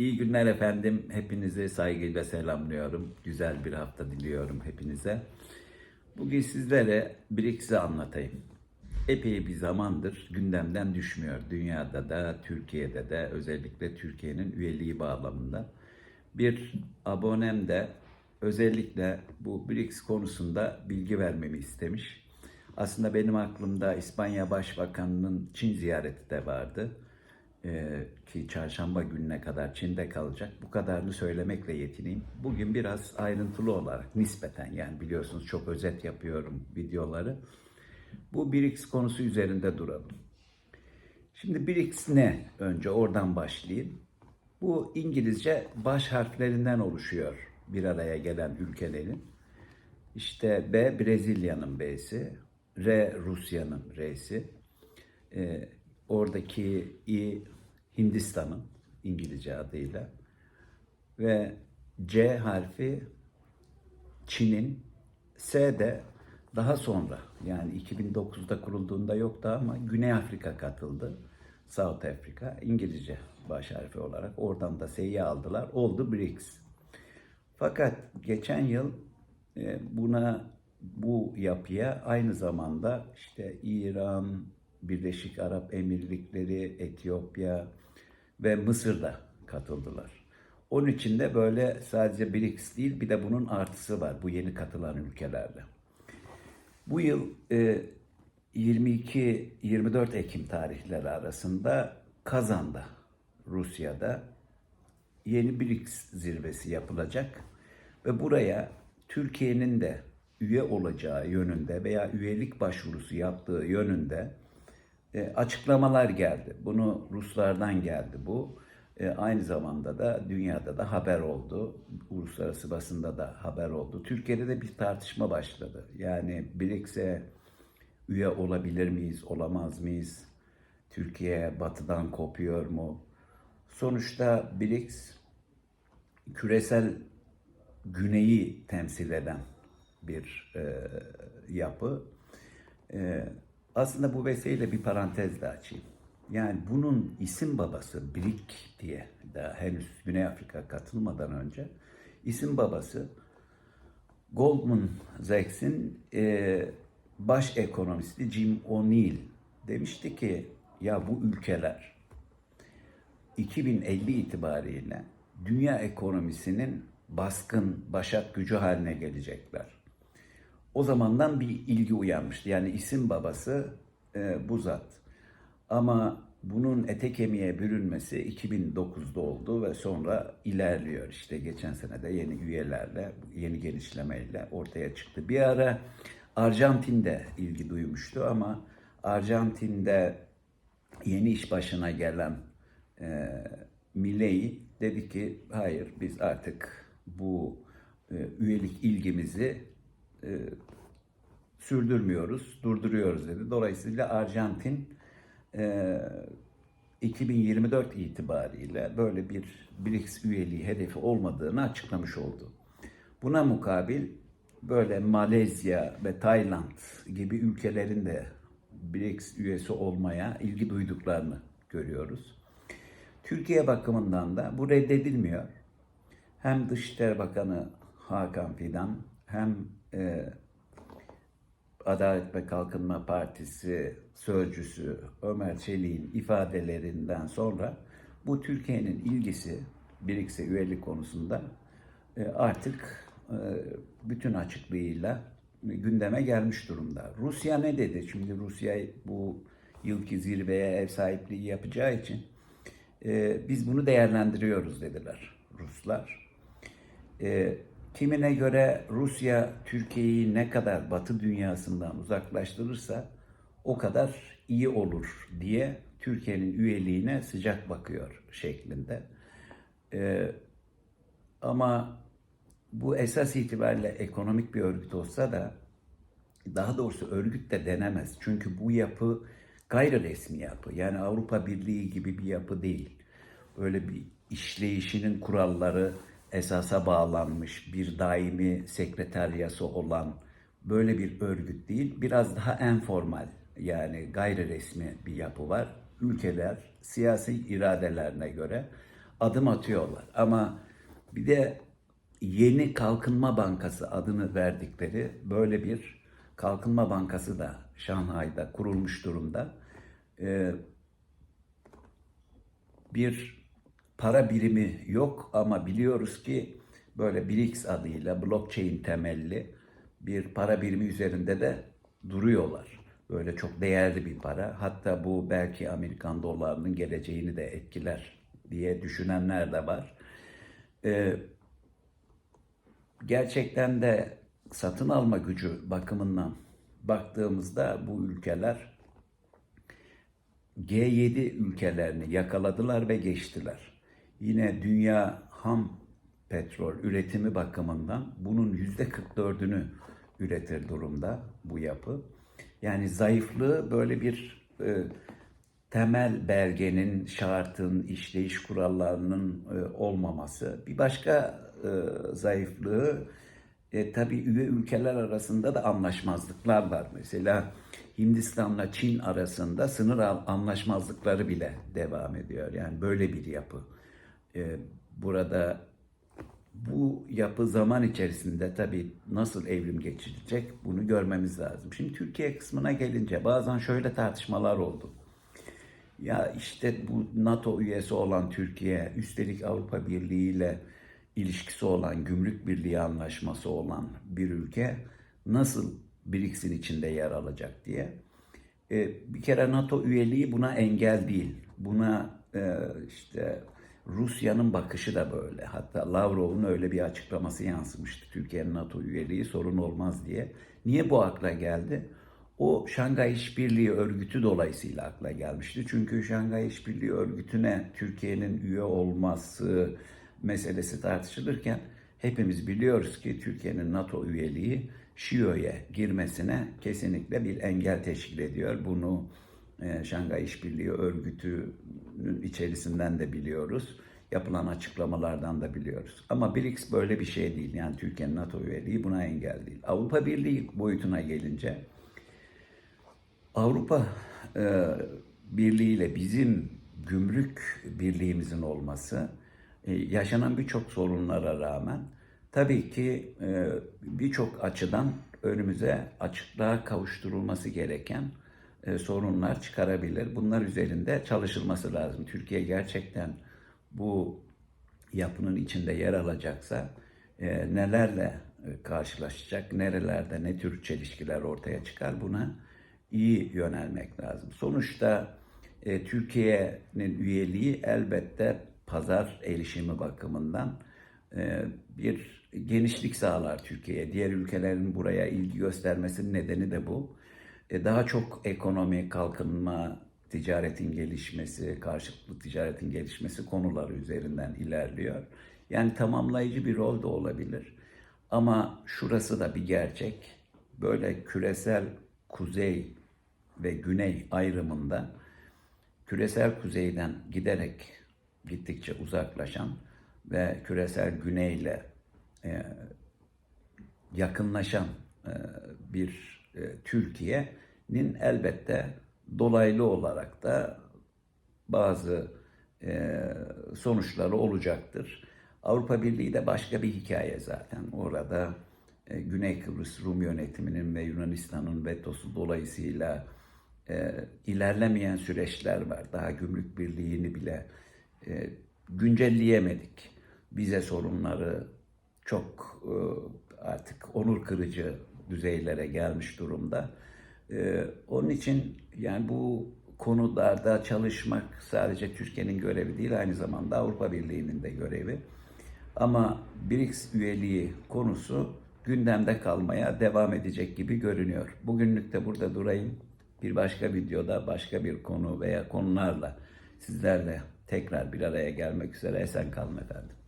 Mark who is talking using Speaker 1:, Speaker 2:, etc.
Speaker 1: İyi günler efendim. Hepinizi saygıyla selamlıyorum. Güzel bir hafta diliyorum hepinize. Bugün sizlere BRICS'i anlatayım. Epey bir zamandır gündemden düşmüyor. Dünyada da, Türkiye'de de, özellikle Türkiye'nin üyeliği bağlamında. Bir abonem de özellikle bu BRICS konusunda bilgi vermemi istemiş. Aslında benim aklımda İspanya Başbakanı'nın Çin ziyareti de vardı. Ee, ki çarşamba gününe kadar Çin'de kalacak. Bu kadarını söylemekle yetineyim. Bugün biraz ayrıntılı olarak nispeten yani biliyorsunuz çok özet yapıyorum videoları. Bu BRICS konusu üzerinde duralım. Şimdi BRICS ne? Önce oradan başlayayım. Bu İngilizce baş harflerinden oluşuyor bir araya gelen ülkelerin. İşte B Brezilya'nın B'si, R Rusya'nın R'si, e, oradaki Hindistan'ın İngilizce adıyla ve C harfi Çin'in, S de daha sonra yani 2009'da kurulduğunda yoktu ama Güney Afrika katıldı. South Africa İngilizce baş harfi olarak oradan da S'yi aldılar. Oldu BRICS. Fakat geçen yıl e, buna bu yapıya aynı zamanda işte İran, Birleşik Arap Emirlikleri, Etiyopya ve Mısır da katıldılar. Onun için de böyle sadece BRICS değil bir de bunun artısı var bu yeni katılan ülkelerle. Bu yıl e, 22-24 Ekim tarihleri arasında Kazan'da, Rusya'da yeni BRICS zirvesi yapılacak ve buraya Türkiye'nin de üye olacağı yönünde veya üyelik başvurusu yaptığı yönünde e, açıklamalar geldi. Bunu Ruslardan geldi bu. E, aynı zamanda da dünyada da haber oldu. Uluslararası basında da haber oldu. Türkiye'de de bir tartışma başladı. Yani BRICS'e üye olabilir miyiz, olamaz mıyız? Türkiye batıdan kopuyor mu? Sonuçta BRICS küresel güneyi temsil eden bir e, yapı. E, aslında bu vesileyle bir parantez de açayım. Yani bunun isim babası BRIC diye daha henüz Güney Afrika katılmadan önce isim babası Goldman Sachs'in e, baş ekonomisti Jim O'Neill demişti ki ya bu ülkeler 2050 itibariyle dünya ekonomisinin baskın başak gücü haline gelecekler. O zamandan bir ilgi uyanmıştı. Yani isim babası e, bu zat. Ama bunun ete kemiğe bürünmesi 2009'da oldu ve sonra ilerliyor. İşte geçen sene de yeni üyelerle, yeni genişlemeyle ortaya çıktı. Bir ara Arjantin'de ilgi duymuştu ama Arjantin'de yeni iş başına gelen e, Milei dedi ki hayır biz artık bu e, üyelik ilgimizi e, sürdürmüyoruz, durduruyoruz dedi. Dolayısıyla Arjantin e, 2024 itibariyle böyle bir BRICS üyeliği hedefi olmadığını açıklamış oldu. Buna mukabil böyle Malezya ve Tayland gibi ülkelerin de BRICS üyesi olmaya ilgi duyduklarını görüyoruz. Türkiye bakımından da bu reddedilmiyor. Hem Dışişleri Bakanı Hakan Fidan hem e, Adalet ve Kalkınma Partisi sözcüsü Ömer Çelik'in ifadelerinden sonra bu Türkiye'nin ilgisi BRICS'e üyelik konusunda e, artık e, bütün açıklığıyla gündeme gelmiş durumda. Rusya ne dedi? Şimdi Rusya bu yılki zirveye ev sahipliği yapacağı için e, biz bunu değerlendiriyoruz dediler Ruslar. E, kimine göre Rusya Türkiye'yi ne kadar Batı dünyasından uzaklaştırırsa o kadar iyi olur diye Türkiye'nin üyeliğine sıcak bakıyor şeklinde. E, ama bu esas itibariyle ekonomik bir örgüt olsa da daha doğrusu örgüt de denemez. Çünkü bu yapı gayri resmi yapı. Yani Avrupa Birliği gibi bir yapı değil. Öyle bir işleyişinin kuralları esasa bağlanmış bir daimi sekreteryası olan böyle bir örgüt değil. Biraz daha enformal yani gayri resmi bir yapı var. Ülkeler siyasi iradelerine göre adım atıyorlar. Ama bir de yeni kalkınma bankası adını verdikleri böyle bir kalkınma bankası da Şanghay'da kurulmuş durumda. Ee, bir para birimi yok ama biliyoruz ki böyle BRICS adıyla blockchain temelli bir para birimi üzerinde de duruyorlar. Böyle çok değerli bir para. Hatta bu belki Amerikan dolarının geleceğini de etkiler diye düşünenler de var. Ee, gerçekten de satın alma gücü bakımından baktığımızda bu ülkeler G7 ülkelerini yakaladılar ve geçtiler. Yine dünya ham petrol üretimi bakımından bunun yüzde 44'ünü üretir durumda bu yapı. Yani zayıflığı böyle bir e, temel belgenin, şartın, işleyiş kurallarının e, olmaması. Bir başka e, zayıflığı e, tabii üye ülkeler arasında da anlaşmazlıklar var. Mesela Hindistan'la Çin arasında sınır anlaşmazlıkları bile devam ediyor. Yani böyle bir yapı. E, burada bu yapı zaman içerisinde tabii nasıl evrim geçirecek bunu görmemiz lazım. Şimdi Türkiye kısmına gelince bazen şöyle tartışmalar oldu. Ya işte bu NATO üyesi olan Türkiye, üstelik Avrupa Birliği ile ilişkisi olan, gümrük birliği anlaşması olan bir ülke nasıl BRICS'in içinde yer alacak diye. E, bir kere NATO üyeliği buna engel değil. Buna e, işte Rusya'nın bakışı da böyle. Hatta Lavrov'un öyle bir açıklaması yansımıştı. Türkiye'nin NATO üyeliği sorun olmaz diye. Niye bu akla geldi? O Şangay İşbirliği Örgütü dolayısıyla akla gelmişti. Çünkü Şangay İşbirliği Örgütü'ne Türkiye'nin üye olması meselesi tartışılırken hepimiz biliyoruz ki Türkiye'nin NATO üyeliği Şiyo'ya girmesine kesinlikle bir engel teşkil ediyor. Bunu Şangay İşbirliği Örgütü'nün içerisinden de biliyoruz. Yapılan açıklamalardan da biliyoruz. Ama BRICS böyle bir şey değil. Yani Türkiye'nin NATO üyeliği buna engel değil. Avrupa Birliği boyutuna gelince Avrupa e, Birliği ile bizim gümrük birliğimizin olması e, yaşanan birçok sorunlara rağmen tabii ki e, birçok açıdan önümüze açıklığa kavuşturulması gereken e, sorunlar çıkarabilir. Bunlar üzerinde çalışılması lazım. Türkiye gerçekten bu yapının içinde yer alacaksa e, nelerle e, karşılaşacak, nerelerde ne tür çelişkiler ortaya çıkar buna iyi yönelmek lazım. Sonuçta Türkiye'nin üyeliği elbette pazar erişimi bakımından bir genişlik sağlar Türkiye'ye. Diğer ülkelerin buraya ilgi göstermesinin nedeni de bu. E, daha çok ekonomi, kalkınma, ticaretin gelişmesi, karşılıklı ticaretin gelişmesi konuları üzerinden ilerliyor. Yani tamamlayıcı bir rol de olabilir. Ama şurası da bir gerçek. Böyle küresel kuzey ve güney ayrımında küresel kuzeyden giderek gittikçe uzaklaşan ve küresel güneyle e, yakınlaşan e, bir e, Türkiye'nin elbette dolaylı olarak da bazı e, sonuçları olacaktır. Avrupa Birliği de başka bir hikaye zaten. Orada e, Güney Kıbrıs Rum yönetiminin ve Yunanistan'ın vetosu dolayısıyla e, ilerlemeyen süreçler var. Daha gümrük birliğini bile e, güncelleyemedik. Vize sorunları çok e, artık onur kırıcı düzeylere gelmiş durumda. E, onun için yani bu konularda çalışmak sadece Türkiye'nin görevi değil aynı zamanda Avrupa Birliği'nin de görevi. Ama BRICS üyeliği konusu gündemde kalmaya devam edecek gibi görünüyor. Bugünlük de burada durayım. Bir başka videoda başka bir konu veya konularla sizlerle tekrar bir araya gelmek üzere esen kalın efendim.